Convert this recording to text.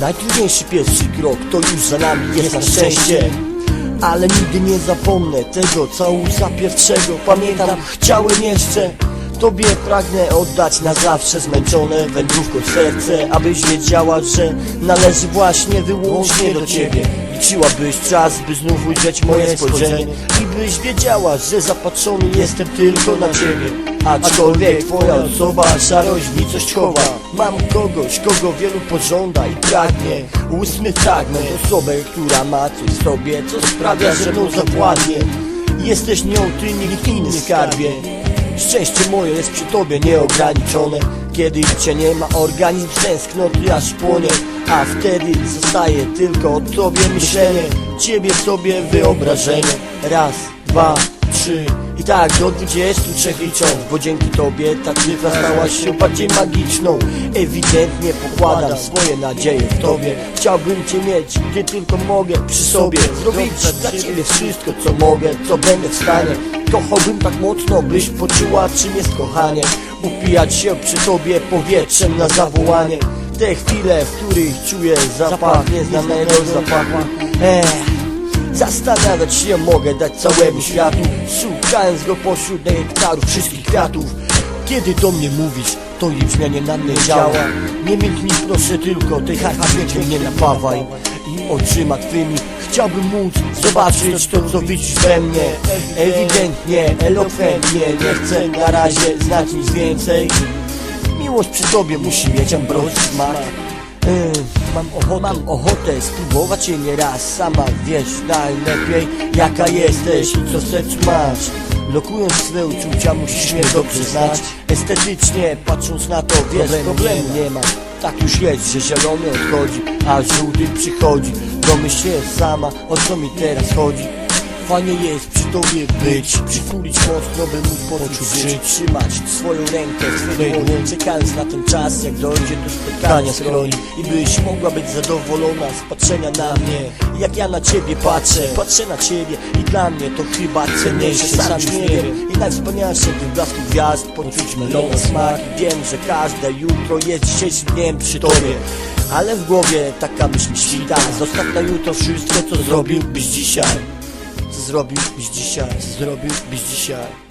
Najtrudniejszy pierwszy krok to już za nami jest na szczęście. ale nigdy nie zapomnę tego całusa pierwszego Pamiętam, chciałem jeszcze Tobie pragnę oddać na zawsze zmęczone wędrówką serce Abyś wiedziała, że należy właśnie wyłącznie do Ciebie Liczyłabyś czas, by znów ujrzeć moje spojrzenie I byś wiedziała, że zapatrzony jestem tylko na Ciebie. Aczkolwiek Twoja osoba szarość nicość chowa Mam kogoś, kogo wielu pożąda i pragnie. Ósmy fragment, osobę, która ma coś w sobie Co sprawia, że mną zawładnie. Jesteś nią ty, nikt inny skarbie Szczęście moje jest przy tobie nieograniczone. Kiedy cię nie ma, organizm tęsknoty aż płonie. A wtedy zostaje tylko o tobie myślenie. Ciebie sobie wyobrażenie. Raz, dwa, trzy. I tak do 23 licząc Bo dzięki tobie ta cyfra stała się bardziej magiczną. Ewidentnie pokładam swoje nadzieje w tobie. Chciałbym cię mieć, gdzie tylko mogę przy sobie. Zrobić dla ciebie wszystko co mogę, co będę w stanie Kochałbym tak mocno, byś poczuła czym jest kochanie. Upijać się przy tobie powietrzem na zawołanie. Te chwile, w których czuję zapach nieznanego zapachu. Ech. Zastanawiać się mogę dać całemu światu Szukając go pośród nektarów wszystkich kwiatów. Kiedy do mnie mówisz, to jej brzmienie na mnie działa Nie milk mi proszę tylko, tej harcie nie napawaj oczyma twymi. Chciałbym móc zobaczyć to co widzisz we mnie. Ewidentnie, elokwentnie, nie chcę na razie znać nic więcej. Miłość przy tobie musi mieć ambrozji smak. Ym, Mam ochotę, mam ochotę spróbować je nieraz. Sama wiesz najlepiej jaka jesteś i co w sercu masz. Lokując swe uczucia musisz mnie dobrze znać. Estetycznie patrząc na to wiesz problemu nie ma Tak już jest, że zielony odchodzi, a żółty przychodzi. Domyśl się sama o co mi teraz chodzi Fajnie jest przy tobie być Przykulić mocno, by móc poczuć żyć. Trzymać swoją rękę w swej dłoni. Czekając na ten czas, jak dojdzie do spotkania skroni I byś mogła być zadowolona z patrzenia na mnie. Jak ja na ciebie patrzę, patrzę na ciebie. I dla mnie to chyba cenniejsze, sam nie wiem. I najwspanialsze w blasku gwiazd Poczuć melona smak I wiem, że każde jutro jest dzisiejszym dniem przy tobie. Ale w głowie taka myśl mi świta. Zostaw na jutro wszystko, co zrobiłbyś dzisiaj zrobiłbyś dzisiaj, zrobiłbyś dzisiaj